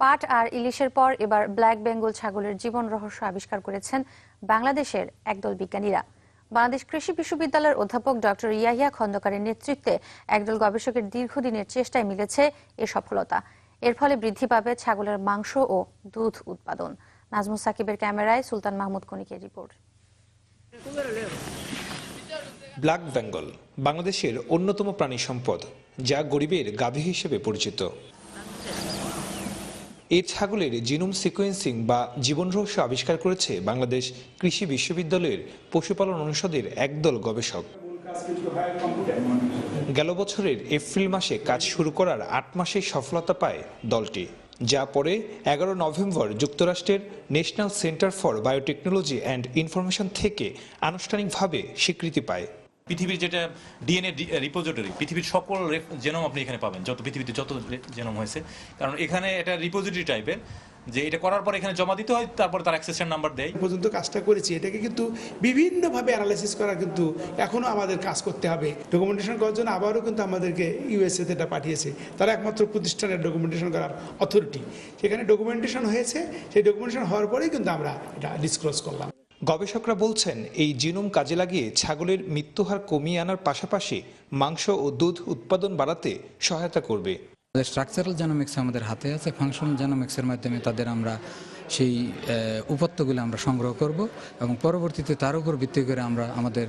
পাট আর ইলিশের পর এবার ব্ল্যাক বেঙ্গল ছাগলের জীবন রহস্য আবিষ্কার করেছেন বাংলাদেশের একদল বিজ্ঞানীরা। বাংলাদেশ কৃষি বিশ্ববিদ্যালয়ের অধ্যাপক ডক্টর ইয়াহিয়া খন্দকারের নেতৃত্বে একদল গবেষকের দীর্ঘদিনের চেষ্টায় মিলেছে এ সফলতা। এর ফলে বৃদ্ধি পাবে ছাগলের মাংস ও দুধ উৎপাদন। নাজমুস সাকিবের ক্যামেরায় সুলতান মাহমুদ কনিকের রিপোর্ট। ব্ল্যাক বেঙ্গল, বাংলাদেশের অন্যতম প্রাণী সম্পদ, যা গরিবের গাভী হিসেবে পরিচিত। এই ছাগলের জিনোম সিকোয়েন্সিং বা জীবন রহস্য আবিষ্কার করেছে বাংলাদেশ কৃষি বিশ্ববিদ্যালয়ের পশুপালন অনুষদের একদল গবেষক। গেল বছরের এপ্রিল মাসে কাজ শুরু করার আট মাসে সফলতা পায় দলটি, যা পরে এগারো নভেম্বর যুক্তরাষ্ট্রের national centre for biotechnology and information থেকে আনুষ্ঠানিকভাবে স্বীকৃতি পায়। পৃথিবীর যেটা ডিএনএ রিপোজিটরি, পৃথিবীর সকল জেনম আপনি এখানে পাবেন, যত পৃথিবীতে যত জেনম হয়েছে। কারণ এখানে এটা রিপোজিটরি টাইপের, যে এটা করার পর এখানে জমা দিতে হয়, তারপর তার অ্যাক্সেসের নাম্বার দেয়। পর্যন্ত কাজটা করেছি, এটাকে কিন্তু বিভিন্নভাবে অ্যানালাইসিস করা কিন্তু এখনও আমাদের কাজ করতে হবে। ডকুমেন্টেশন করার জন্য আবারও কিন্তু আমাদেরকে ইউএসএতে এটা পাঠিয়েছে। তারা একমাত্র প্রতিষ্ঠানের ডকুমেন্টেশন করার অথরিটি সেখানে ডকুমেন্টেশন হয়েছে, সেই ডকুমেন্টেশন হওয়ার পরেই কিন্তু আমরা এটা ডিসক্লোজ করলাম। গবেষকরা বলছেন, এই জিনোম কাজে লাগিয়ে ছাগলের মৃত্যুহার কমিয়ে আনার পাশাপাশি মাংস ও দুধ উৎপাদন বাড়াতে সহায়তা করবে। স্ট্রাকচারাল জেনোমিক্স আমাদের হাতে আছে ফাংশনাল জেনোমিক্সের মাধ্যমে তাদের আমরা সেই উপাত্তগুলো আমরা সংগ্রহ করব এবং পরবর্তীতে তার উপর ভিত্তি করে আমরা আমাদের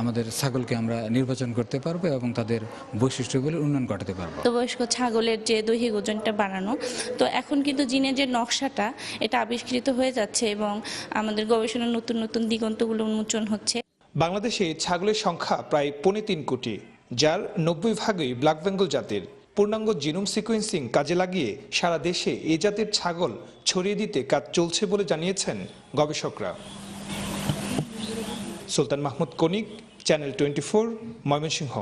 আমাদের ছাগলকে আমরা নির্বাচন করতে পারব এবং তাদের বৈশিষ্ট্যগুলির উন্নয়ন ঘটাতে পারব। তো বয়স্ক ছাগলের যে দৈহিক ওজনটা বাড়ানো তো এখন কিন্তু জিনের যে নকশাটা এটা আবিষ্কৃত হয়ে যাচ্ছে এবং আমাদের গবেষণার নতুন নতুন দিগন্তগুলো উন্মোচন হচ্ছে। বাংলাদেশে ছাগলের সংখ্যা প্রায় পৌনে তিন কোটি যার নব্বই ভাগই ব্ল্যাক বেঙ্গল জাতের। পূর্ণাঙ্গ জিনোম সিকোয়েন্সিং কাজে লাগিয়ে সারা দেশে এ জাতের ছাগল ছড়িয়ে দিতে কাজ চলছে বলে জানিয়েছেন গবেষকরা। Sultan Mahmud Konik channel twenty four, Mymensingh.